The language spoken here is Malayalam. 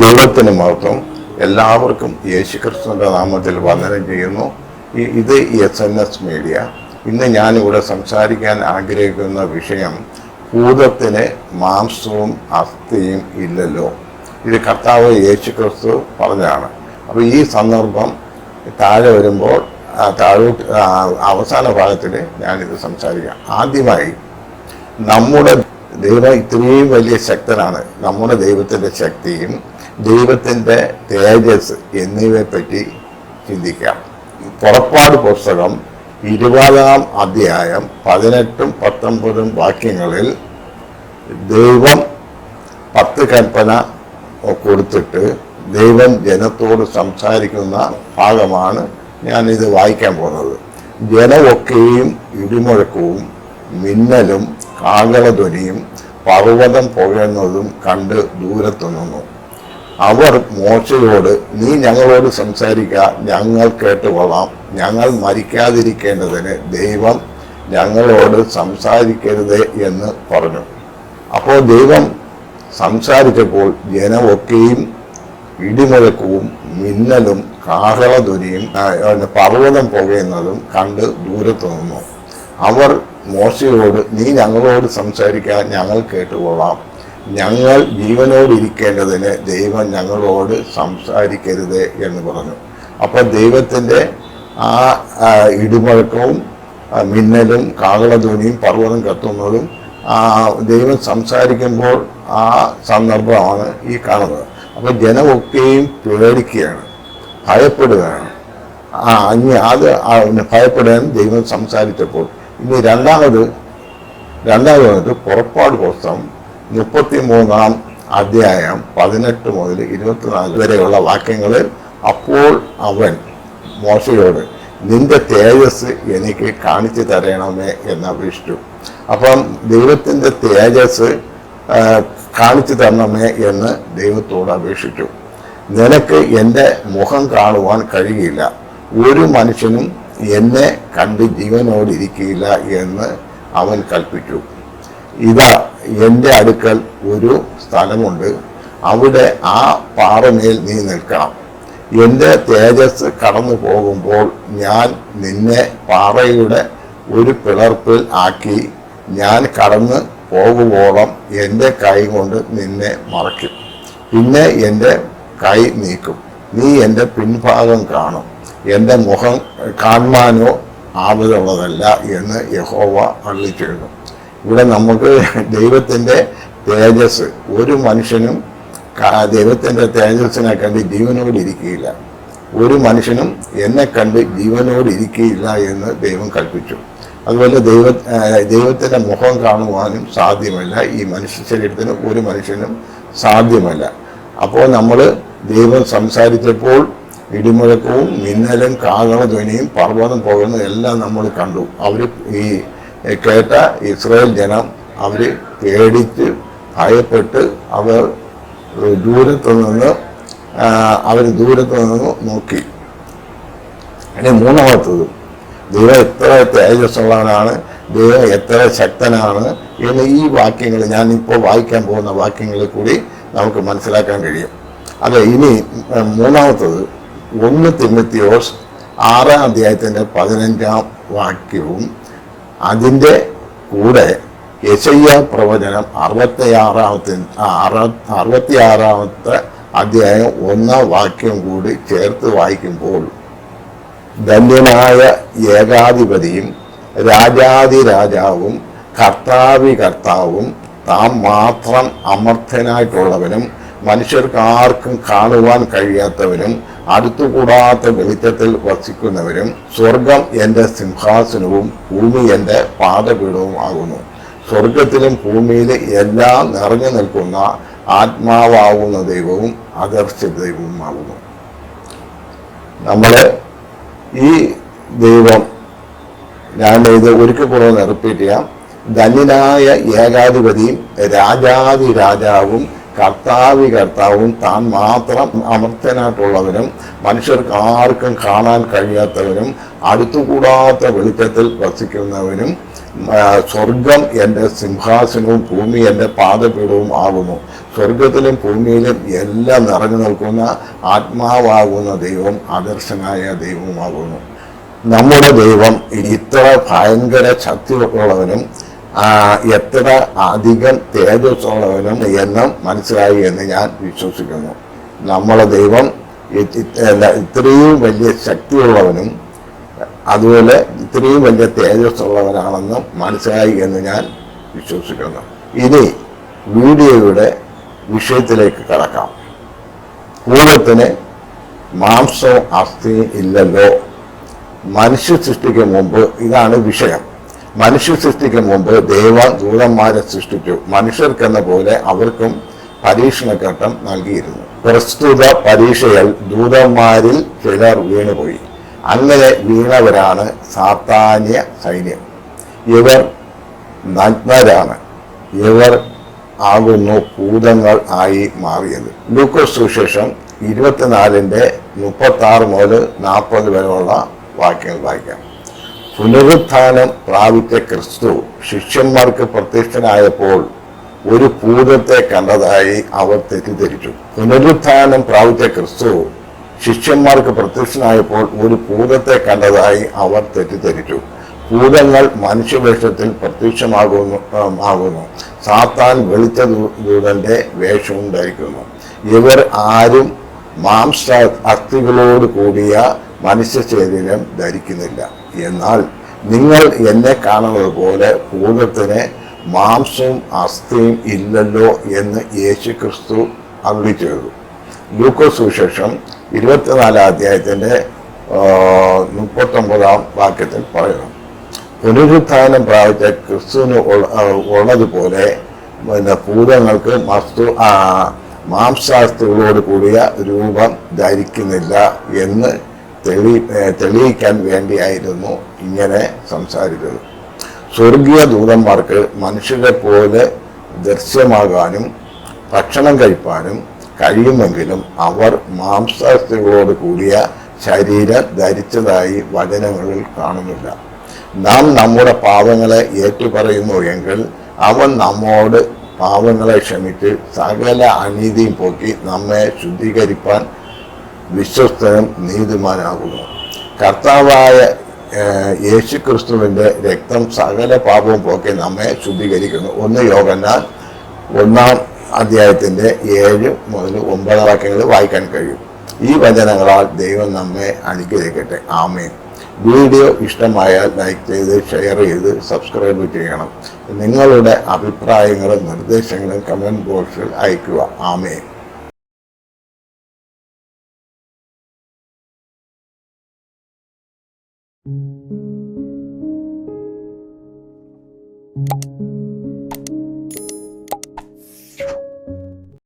ദൈവത്തിന് മാർഗം എല്ലാവർക്കും യേശുക്രിസ്തുവിന്റെ നാമത്തിൽ വന്ദനം ചെയ്യുന്നു. ഇത് എസ് എൻ എസ് മീഡിയ. ഇന്ന് ഞാനിവിടെ സംസാരിക്കാൻ ആഗ്രഹിക്കുന്ന വിഷയം ഭൂതത്തിന് മാംസവും അസ്ഥിയും ഇല്ലല്ലോ. ഇത് കർത്താവ് യേശുക്രിസ്തു പറഞ്ഞതാണ്. അപ്പോൾ ഈ സന്ദർഭം താഴെ വരുമ്പോൾ താഴോട്ട് അവസാന ഭാഗത്തിൽ ഞാനിത് സംസാരിക്കാം. ആദ്യമായി നമ്മുടെ ദൈവം ഇത്രയും വലിയ ശക്തനാണ്. നമ്മുടെ ദൈവത്തിന്റെ ശക്തിയും ദൈവത്തിന്റെ തേജസ് എന്നിവയെ പറ്റി ചിന്തിക്കാം. പുറപ്പാട് പുസ്തകം ഇരുപതാം അധ്യായം പതിനെട്ടും പത്തൊമ്പതും വാക്യങ്ങളിൽ ദൈവം പത്ത് കൽപ്പന കൊടുത്തിട്ട് ദൈവം ജനത്തോട് സംസാരിക്കുന്ന ഭാഗമാണ് ഞാൻ ഇത് വായിക്കാൻ പോകുന്നത്. ജനമൊക്കെയും ഇടിമുഴക്കവും മിന്നലും കാകളധ്വനിയും പർവതം പുകയുന്നതും കണ്ട് ദൂരത്തു നിന്നു. അവർ മോശയോട് നീ ഞങ്ങളോട് സംസാരിക്കുക ഞങ്ങൾ കേട്ടുകൊള്ളാം. ഞങ്ങൾ മരിക്കാതിരിക്കേണ്ടതിന് ദൈവം ഞങ്ങളോട് സംസാരിക്കരുത് എന്ന് പറഞ്ഞു. അപ്പോൾ ദൈവം സംസാരിച്ചപ്പോൾ ജനമൊക്കെയും ഇടിമുഴക്കവും മിന്നലും കാഹളധ്വനിയും പർവതം പുകയുന്നതും കണ്ട് ദൂരത്തു നിന്നു. അവർ മോശയോട് നീ ഞങ്ങളോട് സംസാരിക്കാൻ ഞങ്ങൾ കേട്ടുകൊള്ളാം. ഞങ്ങൾ ജീവനോട് ഇരിക്കേണ്ടതിന് ദൈവം ഞങ്ങളോട് സംസാരിക്കരുത് എന്ന് പറഞ്ഞു. അപ്പോൾ ദൈവത്തിന്റെ ആ ഇടിമുഴക്കവും മിന്നലും കാകളധ്വനിയും പർവതം കത്തുന്നതും ആ ദൈവം സംസാരിക്കുമ്പോൾ ആ സന്ദർഭമാണ് ഈ കാണുന്നത്. അപ്പോൾ ജനമൊക്കെയും പേടിക്കുകയാണ് ഭയപ്പെടുകയാണ്. ആ അത് ഭയപ്പെടാൻ ദൈവം സംസാരിച്ചപ്പോൾ ഇനി രണ്ടാമത് രണ്ടാമത് പുറപ്പാട് പുസ്തകം മുപ്പത്തി മൂന്നാം അധ്യായം പതിനെട്ട് മുതൽ ഇരുപത്തിനാല് വരെയുള്ള വാക്യങ്ങളിൽ അപ്പോൾ അവൻ മോശയോട് നിന്റെ തേജസ് എനിക്ക് കാണിച്ചു തരണമേ എന്ന് അപേക്ഷിച്ചു. അപ്പം ദൈവത്തിന്റെ തേജസ് കാണിച്ചു തരണമേ എന്ന് ദൈവത്തോട് അപേക്ഷിച്ചു. നിനക്ക് എന്റെ മുഖം കാണുവാൻ കഴിയില്ല. ഒരു മനുഷ്യനും എന്നെ കണ്ട് ജീവനോടിരിക്കില്ല എന്ന് അവൻ കൽപ്പിച്ചു. ഇതാ എന്റെ അടുക്കൽ ഒരു സ്ഥലമുണ്ട്. അവിടെ ആ പാറമേൽ നീ നിൽക്കണം. എന്റെ തേജസ് കടന്നു പോകുമ്പോൾ ഞാൻ നിന്നെ പാറയുടെ ഒരു പിളർപ്പിൽ ആക്കി ഞാൻ കടന്ന് പോകുവോളം എന്റെ കൈ കൊണ്ട് നിന്നെ മറയ്ക്കും. പിന്നെ എന്റെ കൈ നീക്കും. നീ എന്റെ പിൻഭാഗം കാണും. എന്റെ മുഖം കാണുവാനോ ആവതുള്ളതല്ല എന്ന് യഹോവ അള്ളിച്ചെഴുതും ഇവിടെ നമുക്ക് ദൈവത്തിന്റെ തേജസ് ഒരു മനുഷ്യനും ദൈവത്തിന്റെ തേജസ്സിനെ കണ്ട് ജീവനോട് ഇരിക്കുകയില്ല. ഒരു മനുഷ്യനും എന്നെ കണ്ട് ജീവനോട് ഇരിക്കുകയില്ല എന്ന് ദൈവം കൽപ്പിച്ചു. അതുപോലെ ദൈവ ദൈവത്തിന്റെ മുഖം കാണുവാനും സാധ്യമല്ല. ഈ മനുഷ്യ ശരീരത്തിന് ഒരു മനുഷ്യനും സാധ്യമല്ല. അപ്പോൾ നമ്മൾ ദൈവം സംസാരിച്ചപ്പോൾ ഇടിമുഴക്കവും മിന്നലും കാകളധ്വനിയും പർവതം പോകുന്നതും എല്ലാം നമ്മൾ കണ്ടു. അവർ ഈ കേട്ട ഇസ്രായേൽ ജനം അവർ പേടിച്ച് ഭയപ്പെട്ട് അവർ ദൂരത്തു നിന്ന് അവർ ദൂരത്തു നിന്ന് നോക്കി. ഇനി മൂന്നാമത്തത് ദൈവം എത്ര തേജസ്സുള്ളവനാണ് ദൈവം എത്ര ശക്തനാണ് എന്ന് ഈ വാക്യങ്ങൾ ഞാൻ ഇപ്പോൾ വായിക്കാൻ പോകുന്ന വാക്യങ്ങളിൽ കൂടി നമുക്ക് മനസ്സിലാക്കാൻ കഴിയും. അതെ ഇനി മൂന്നാമത്തത് ഒന്ന് തിമ്മത്തിയോസ് ആറാം അധ്യായത്തിന്റെ പതിനഞ്ചാം വാക്യവും അതിന്റെ കൂടെ യശയ്യ പ്രവചനം അറുപത്തിയാറാമത്തെ അറുപത്തിയാറാമത്തെ അധ്യായം ഒന്നാം വാക്യം കൂടി ചേർത്ത് വായിക്കുമ്പോൾ ധന്യനായ ഏകാധിപതിയും രാജാതി രാജാവും കർത്താവി കർത്താവും താൻ മാത്രം അമർത്ഥനായിട്ടുള്ളവനും മനുഷ്യർക്ക് ആർക്കും കാണുവാൻ കഴിയാത്തവനും അടുത്തുകൂടാത്ത വെളിച്ചത്തിൽ വസിക്കുന്നവരും സ്വർഗം എന്റെ സിംഹാസനവും ഭൂമി എന്റെ പാദപീഠവും ആകുന്നു. സ്വർഗത്തിലും ഭൂമിയിലും എല്ലാം നിറഞ്ഞു നിൽക്കുന്ന ആത്മാവാകുന്ന ദൈവവും അദർശ ദൈവവുമാകുന്നു നമ്മൾ ഈ ദൈവം ഞാൻ ഇത് ഒരിക്കൽ കൂടെ റിപ്പീറ്റ് ചെയ്യാം. ധന്യനായ ഏകാധിപതിയും രാജാതി രാജാവും കർത്താവി കർത്താവും താൻ മാത്രം അമർത്തനായിട്ടുള്ളവരും മനുഷ്യർക്ക് ആർക്കും കാണാൻ കഴിയാത്തവരും അടുത്തുകൂടാത്ത വെളിച്ചത്തിൽ വസിക്കുന്നവനും ആ, സ്വർഗം എന്റെ സിംഹാസനവും ഭൂമി എന്റെ പാദപീഠവും ആകുന്നു. സ്വർഗത്തിലും ഭൂമിയിലും എല്ലാം നിറഞ്ഞു നിൽക്കുന്ന ആത്മാവാകുന്ന ദൈവം ആദർശനായ ദൈവവുമാകുന്നു. നമ്മുടെ ദൈവം ഇത്ര ഭയങ്കര ശക്തിയുള്ളവനും ആ, എത്ര അധികം തേജസ്സുള്ളവനും എന്നും മനസ്സിലായി എന്ന് ഞാൻ വിശ്വസിക്കുന്നു. നമ്മളെ ദൈവം ഇത്രയും വലിയ ശക്തിയുള്ളവനും അതുപോലെ ഇത്രയും വലിയ തേജസ്സുള്ളവനാണെന്നും മനസ്സിലായി എന്ന് ഞാൻ വിശ്വസിക്കുന്നു. ഇനി വീഡിയോയുടെ വിഷയത്തിലേക്ക് കടക്കാം. ഭൂതത്തിന് മാംസവും അസ്ഥിയും ഇല്ലല്ലോ. മനുഷ്യ സൃഷ്ടിക്ക് മുമ്പ് ഇതാണ് വിഷയം. മനുഷ്യ സൃഷ്ടിക്ക് മുമ്പ് ദൈവ ദൂതന്മാരെ സൃഷ്ടിച്ചു. മനുഷ്യർക്കെന്ന പോലെ അവർക്കും പരീക്ഷണഘട്ടം നൽകിയിരുന്നു. പ്രസ്തുത പരീക്ഷയിൽ ദൂതന്മാരിൽ ചിലർ വീണുപോയി. അങ്ങനെ വീണവരാണ് സാത്താന്യ സൈന്യം. ഇവർ നഗ്നരാണ്. ഇവർ ആകുന്നു ഭൂതങ്ങൾ ആയി മാറിയത്. ലൂക്കോസ് സുശേഷം ഇരുപത്തിനാലിന്റെ മുപ്പത്തി ആറ് മുതൽ നാൽപ്പത് വരെയുള്ള വാക്യങ്ങൾ വായിക്കാം. പുനരുത്ഥാനം പ്രാപിച്ച ക്രിസ്തു ശിഷ്യന്മാർക്ക് പ്രത്യക്ഷനായപ്പോൾ ഒരു ഭൂതത്തെ കണ്ടതായി അവർ തെറ്റിദ്ധരിച്ചു. പുനരുത്ഥാനം പ്രാപിച്ച ക്രിസ്തു ശിഷ്യന്മാർക്ക് പ്രത്യക്ഷനായപ്പോൾ ഒരു ഭൂതത്തെ കണ്ടതായി അവർ തെറ്റിദ്ധരിച്ചു. ഭൂതങ്ങൾ മനുഷ്യവേഷത്തിൽ പ്രത്യക്ഷമാകുന്നു ആകുന്നു. സാത്താൻ വെളിച്ച ദൂതന്റെ വേഷവും ധരിക്കുന്നു. ഇവർ ആരും മാംസ അസ്ഥികളോട് കൂടിയ മനുഷ്യ ശരീരം ധരിക്കുന്നില്ല. എന്നാൽ നിങ്ങൾ എന്നെ കാണുന്നത് പോലെ ഭൂതത്തിന് മാംസവും അസ്ഥിയും ഇല്ലല്ലോ എന്ന് യേശു ക്രിസ്തു അരുളി ചെയ്തു. ലൂക്കോസ് സുവിശേഷം ഇരുപത്തിനാലാം അധ്യായത്തിന്റെ മുപ്പത്തൊമ്പതാം വാക്യത്തിൽ പറയുന്നു. പുനരുത്ഥാനം പ്രാപിച്ച ക്രിസ്തുവിന് ഉള്ളതുപോലെ പിന്നെ ഭൂതങ്ങൾക്ക് മസ്തു ആ, മാംസാസ്തുകളോട് കൂടിയ രൂപം ധരിക്കുന്നില്ല എന്ന് തെളി തെളിയിക്കാൻ വേണ്ടിയായിരുന്നു ഇങ്ങനെ സംസാരിച്ചത്. സ്വർഗീയ ദൂതന്മാർക്ക് മനുഷ്യരെ പോലെ ദൃശ്യമാകാനും ഭക്ഷണം കഴിപ്പാനും കഴിയുമെങ്കിലും അവർ മാംസാസ്ഥികളോട് കൂടിയ ശരീരം ധരിച്ചതായി വചനങ്ങളിൽ കാണുന്നില്ല. നാം നമ്മുടെ പാവങ്ങളെ ഏറ്റുപറയുന്നു എങ്കിൽ അവൻ നമ്മോട് പാവങ്ങളെ ക്ഷമിച്ച് സകല അനീതിയും പോക്കി നമ്മെ ശുദ്ധീകരിപ്പാൻ വിശ്വസ്തനും നീതിമാനാകുന്നു. കർത്താവായ യേശു ക്രിസ്തുവിന്റെ രക്തം സകല പാപവും പോക്കി നമ്മെ ശുദ്ധീകരിക്കുന്നു. ഒന്ന് യോഗന്നാൽ ഒന്നാം അധ്യായത്തിന്റെ ഏഴ് മുതൽ ഒമ്പത് വാക്യങ്ങൾ വായിക്കാൻ കഴിയും. ഈ വചനങ്ങളാൽ ദൈവം നമ്മെ അനുഗ്രഹിക്കട്ടെ. ആമേൻ. വീഡിയോ ഇഷ്ടമായാൽ ലൈക്ക് ചെയ്ത് ഷെയർ ചെയ്ത് സബ്സ്ക്രൈബ് ചെയ്യണം. നിങ്ങളുടെ അഭിപ്രായങ്ങളും നിർദ്ദേശങ്ങളും കമന്റ് ബോക്സിൽ അയയ്ക്കുക. ആമേൻ.